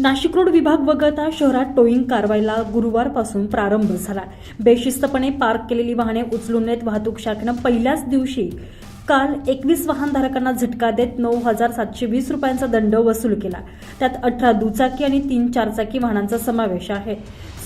Nashik road विभाग वगळता शहरात टोईंग कारवाईला गुरुवारपासून प्रारंभ झाला. बेशिस्तपणे पार्क केलेली वाहने उचलून नेत वाहतूक शाखेनं पहिल्याच दिवशी काल एकवीस वाहनधारकांना झटका देत नऊ हजार सातशे वीस रुपयांचा दंड वसूल केला. त्यात अठरा दुचाकी आणि तीन चारचाकी वाहनांचा समावेश आहे.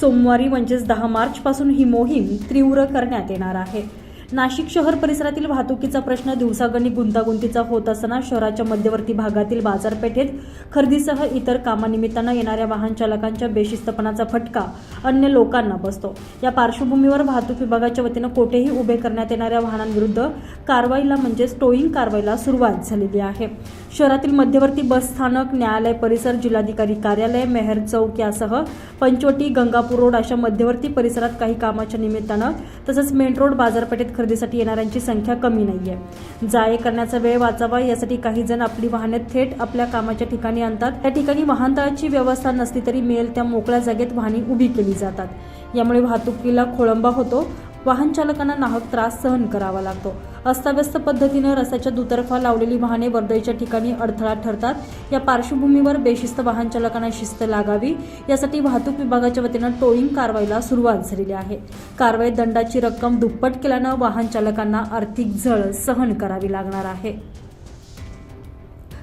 सोमवारी म्हणजेच दहा मार्चपासून ही मोहीम तीव्र करण्यात येणार आहे. नाशिक शहर परिसरातील वाहतुकीचा प्रश्न दिवसागणिक गुंतागुंतीचा होत असताना शहराच्या मध्यवर्ती भागातील बाजारपेठेत खरेदीसह इतर कामानिमित्तानं येणाऱ्या वाहन चालकांच्या बेशिस्तपणाचा फटका अन्य लोकांना बसतो. या पार्श्वभूमीवर वाहतूक विभागाच्या वतीनं कोठेही उभे करण्यात येणाऱ्या वाहनांविरुद्ध कारवाईला म्हणजेच टोईंग कारवाईला सुरुवात झालेली आहे. शहरातील मध्यवर्ती बस स्थानक न्यायालय परिसर जिल्हाधिकारी कार्यालय मेहर चौक यासह पंचवटी गंगापूर रोड अशा मध्यवर्ती परिसरात काही कामाच्या निमित्तानं तसंच मेन रोड बाजारपेठेत खरेदीसाठी येणाऱ्यांची संख्या कमी नाही आहे जाळे करण्याचा वेळ वाचावा यासाठी काही जण आपली वाहने थेट आपल्या कामाच्या ठिकाणी आणतात. त्या ठिकाणी वाहनतळाची व्यवस्था नसली तरी मिळेल त्या मोकळ्या जागेत वाहने उभी केली जातात. यामुळे वाहतुकीला खोळंबा होतो. वाहन चालकांना नाहक त्रास सहन करावा लागतो. अस्ताव्यस्त पद्धतीनं रस्त्याच्या दुतर्फा लावलेली वाहने वर्दळीच्या ठिकाणी अडथळा ठरतात. या पार्श्वभूमीवर बेशिस्त वाहन चालकांना शिस्त लागावी. यासाठी वाहतूक विभागाच्या वतीनं टोईंग कारवाईला सुरुवात झालेली आहे. कारवाईत दंडाची रक्कम दुप्पट केल्यानं वाहन चालकांना आर्थिक झळ सहन करावी लागणार आहे.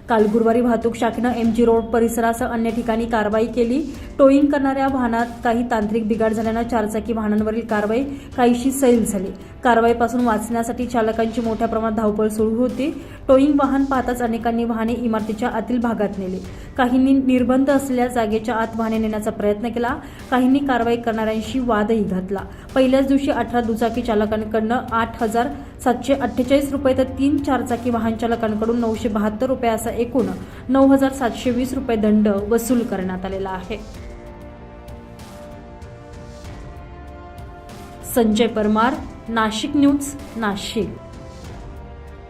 काल गुरुवारी वाहतूक शाखेनं एम जी रोड परिसरासह अन्य ठिकाणी कारवाई केली. टोईंग करणाऱ्या वाहनात काही तांत्रिक बिघाड झाल्यानं चारचाकी वाहनांवरील कारवाई काहीशी सैल झाली. कारवाईपासून वाचण्यासाठी चालकांची मोठ्या प्रमाणात धावपळ सुरू होती. टोईंग वाहन पाहताच अनेकांनी वाहने इमारतीच्या आतील भागात नेली. काहींनी निर्बंध असलेल्या जागेच्या आत वाहने नेण्याचा प्रयत्न केला. काहींनी कारवाई करणाऱ्यांशी वादही घातला. पहिल्याच दिवशी अठरा दुचाकी चालकांकडनं आठ हजार सातशे अठ्ठेचाळीस रुपये तर तीन चारचाकी वाहन चालकांकडून नऊशे बहात्तर रुपये असा एकूण नऊ हजार सातशे वीस रुपये दंड वसूल करण्यात आलेला आहे. संजय परमार नाशिक न्यूज नाशिक.